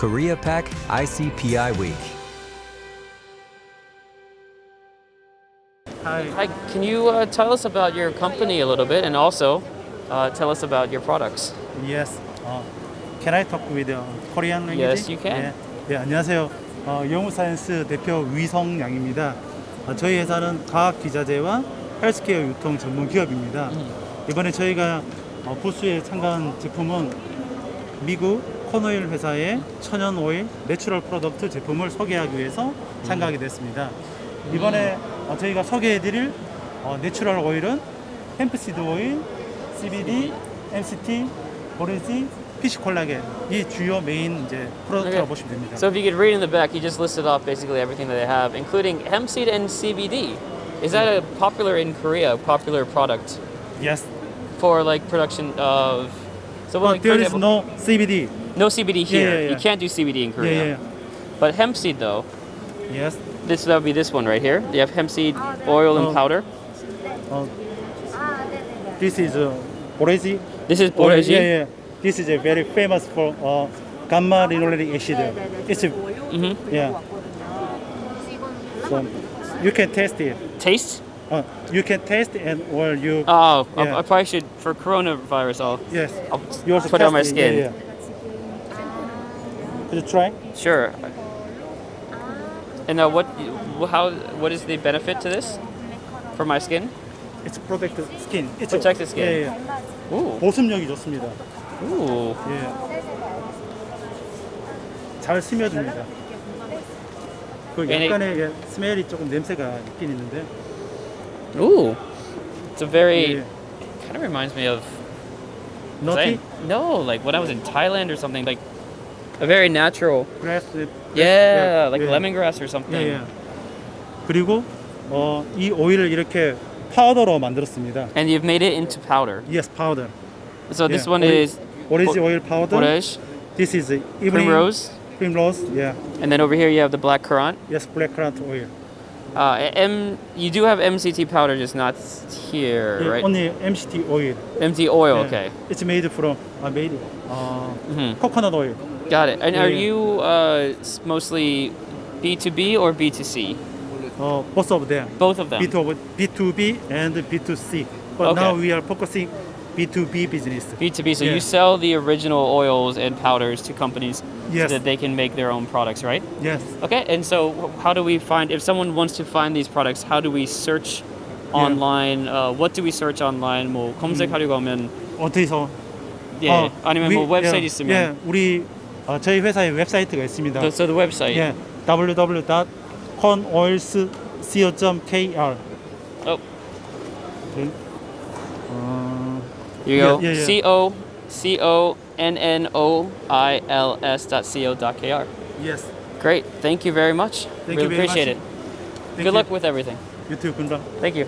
Korea Pack ICPI Week. Hi. Hi, can you uh, tell us about your company a little bit and also uh, tell us about your products? Yes. 어, can I talk with uh, Korean language? Yes, you can. 네, 네, 안녕하세요. 어, 영우사이언스 대표 위성 양입니다. 어, 저희 회사는 과학 기자재와 헬스케어 유통 전문 기업입니다. 음. 이번에 저희가 어, 부스에 참가한 제품은 미국 코노일 회사의 천연 오일 내추럴 프로덕트 제품을 소개하기 위해서 참가하게 됐습니다. 이번에 어, 저희가 소개해드릴 어, 내추럴 오일은 햄프시드 오일, CBD, MCT, 오렌지, 피시 콜라겐 이 주요 메인 이제 프로덕트라고. 보시면 됩니다. So if you could read in the back, you just listed off basically everything that they have, including hemp seed and CBD. Is that a popular in Korea, popular product yes. for like production of? So when, But for there is example- no CBD. No CBD here. Yeah, yeah, You can't do CBD in Korea. yeah, yeah. But hemp seed though, Yes. this that would be this one right here. You have hemp seed oh, oil Oh. and powder. Oh. Ah, this is uh, Boreji. This is Boreji. Yeah, yeah. This is a very famous for uh, gamma linoleic acid. It's a, mm-hmm. yeah. so you can taste it. Taste? Uh, you can taste and or you Oh, I- Yeah. I, probably should for coronavirus. I'll yes. I'll You also put it on my skin. yeah, yeah. Could you try? Sure. And uh, what, how, what is the benefit to this for my skin? It's protect the skin. It's Protect the skin. Yeah, yeah. Ooh, 보습력이 좋습니다. ooh. 예. 잘 스며듭니다. 그 얘네- 약간의 예, 스멜이 조금 냄새가 있긴 있는데. Ooh. It's a very 예. kind of reminds me of 너티 no, like when I was in Thailand or something, like a very natural. 그래스. Yeah, like 예. lemongrass or something. 예, 예. 그리고 어, 이 오일을 이렇게 파우더로 만들었습니다. And you've made it into powder. Yes, powder. So this Yeah, one ori- is 오렌지 오일 파우더. Boresh, This is evening primrose, primrose. Yeah. and then over here you have the black currant. Yes, blackcurrant oil. Uh, M, you do have MCT powder, just not here, Yeah, right? Only MCT oil. MT oil, Yeah. okay. It's made from uh, made uh, Mhm. coconut oil. Got it. And Yeah, are you uh, mostly B2B or B2C? Uh, both of them. Both of them. B2, B2B and B2C. But Okay. now we are focusing B2B business. B2B. So Yeah. you sell the original oils and powders to companies Yes. so that they can make their own products, right? Yes. Okay. And so wh- how do we find if someone wants to find these products? How do we search Yeah. online? Uh, what do we search online? 뭐 검색하려고 하면 어디서? 예. 어, 아니면 we- 뭐 웹사이트 예, 있으면 예, 우리 어, 저희 회사의 웹사이트가 있습니다. the, so the website. 예, www.cornoilsco.kr. Oh, 네. 어, here You go yeah, yeah, yeah. C O C O N N O I L S dot C O dot K R. Yes. Great. Thank you very much. Thank really you very appreciate much. it. Thank Good you. luck with everything. You too, Kunda. Thank you.